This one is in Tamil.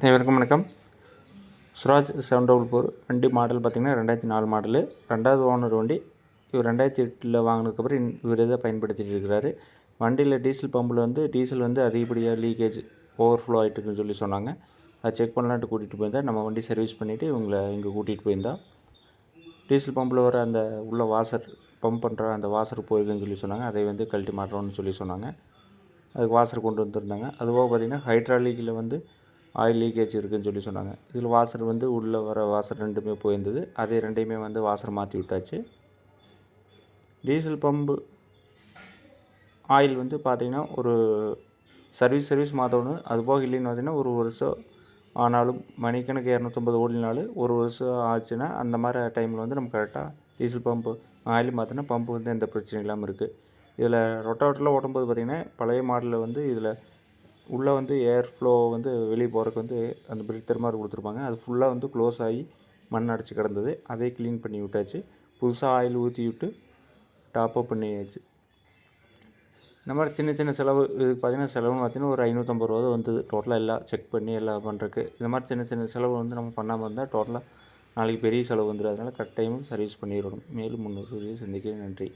அனைவருக்கும் வணக்கம். சுராஜ் செவன் டபுள் ஃபோர் வண்டி மாடல் பார்த்திங்கன்னா ரெண்டாயிரத்தி நாலு மாடலு. ரெண்டாவது ஓனர் வண்டி இவர் ரெண்டாயிரத்தி எட்டில் வாங்கினதுக்கப்புறம் இவர் இதை பயன்படுத்திட்டு இருக்கிறாரு. வண்டியில் டீசல் பம்பில் வந்து டீசல் வந்து அதிகப்படியாக லீக்கேஜ் ஓவர்ஃப்ளோ ஆகிட்டுருக்குன்னு சொல்லி சொன்னாங்க. அதை செக் பண்ணலான்ட்டு கூட்டிகிட்டு போயிருந்தா நம்ம வண்டி சர்வீஸ் பண்ணிவிட்டு இவங்களை இங்கே கூட்டிகிட்டு போயிருந்தா. டீசல் பம்பில் வர அந்த உள்ள வாசர் பம்ப் பண்ணுற அந்த வாசர் போயிருக்குன்னு சொல்லி சொன்னாங்க. அதை வந்து கழட்டி மாட்டுறோன்னு சொல்லி சொன்னாங்க. அதுக்கு வாசர் கொண்டு வந்திருந்தாங்க. அதுபோக பார்த்திங்கன்னா ஹைட்ராலிக்கில் வந்து ஆயில் லீக்கேஜ் இருக்குதுன்னு சொல்லி சொன்னாங்க. இதில் வாசர் வந்து உள்ளே வர வாசர் ரெண்டுமே போயிருந்தது. அதே ரெண்டையுமே வந்து வாசர் மாற்றி விட்டாச்சு. டீசல் பம்பு ஆயில் வந்து பார்த்திங்கன்னா ஒரு சர்வீஸ் சர்வீஸ் மாற்றணும் அது போக இல்லைன்னு பார்த்தீங்கன்னா ஒரு வருஷம் ஆனாலும் மணிக்கணக்கு இரநூத்தம்பது ஓடினாலும் ஒரு வருஷம் ஆச்சுன்னா அந்த மாதிரி டைமில் வந்து நம்ம கரெக்டாக டீசல் பம்பு ஆயில் மாற்றினா பம்பு வந்து எந்த பிரச்சனையும் இல்லாமல் இருக்குது இதில் ரொட்டாவட்டரில் ஓட்டும்போது பார்த்திங்கன்னா பழைய மாடலில் வந்து இதில் உள்ளே வந்து ஏர் ஃப்ளோ வந்து வெளியே போகிறதுக்கு வந்து அந்த பிரித்தர் மாதிரி கொடுத்துருப்பாங்க. அது ஃபுல்லாக வந்து க்ளோஸ் ஆகி மண் அடைச்சி கிடந்தது. அதே க்ளீன் பண்ணி விட்டாச்சு. புதுசாக ஆயில் ஊற்றி விட்டு டாப்அப் பண்ணியாச்சு. இந்த மாதிரி சின்ன சின்ன செலவு இதுக்கு பார்த்தீங்கன்னா செலவுன்னு பார்த்தீங்கன்னா ஒரு ஐநூற்றம்பது ரூபா வந்தது. டோட்டலாக எல்லாம் செக் பண்ணி எல்லாம் பண்ணுறதுக்கு இந்த மாதிரி சின்ன சின்ன செலவு வந்து நம்ம பண்ணாமல் இருந்தால் டோட்டலாக நாளைக்கு பெரிய செலவு வந்துடும் அதனால் கரெக்ட் டைமும் சர்வீஸ் பண்ணிடணும். மேலும் முன்னூறு சந்திக்கிறேன். நன்றி.